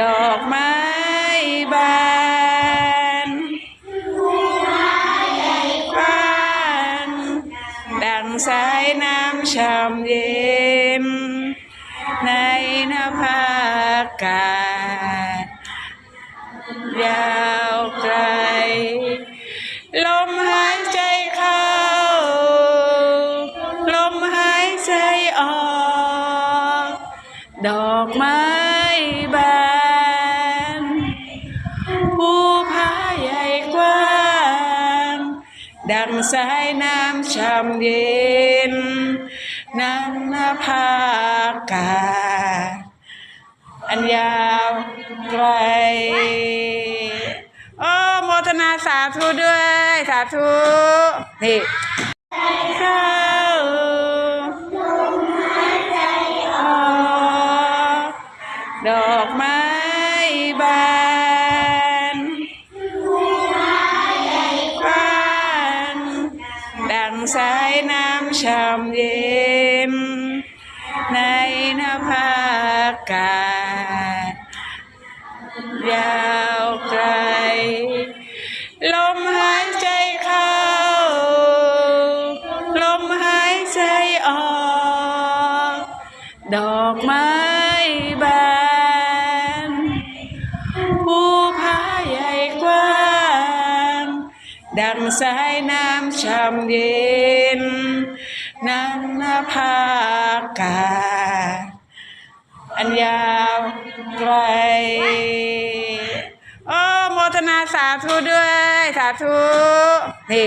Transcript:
ดอกไม้บานบานดังสายน้ำชามเย็น ในนภาอากาศยาวไกล ลมหายใจเข้า ลมหายใจออก ดอกไม้บาน ดังสายน้ำช่ำเย็นนันนภาอากาอันยาวไกลโอ้โมทนาสาธุด้วย สาธุนี่เข้าออกดอกไม้ สายน้ำช่ำเย็น ในนภาอากาศยาวไกล ลมหายใจเข้า ลมหายใจออก ดอกไม้บาน ดังสายน้ำช่ำเย็นนันนภาอากาอันยาวไกลโอ้โมทนาสาธุด้วย สาธุนี่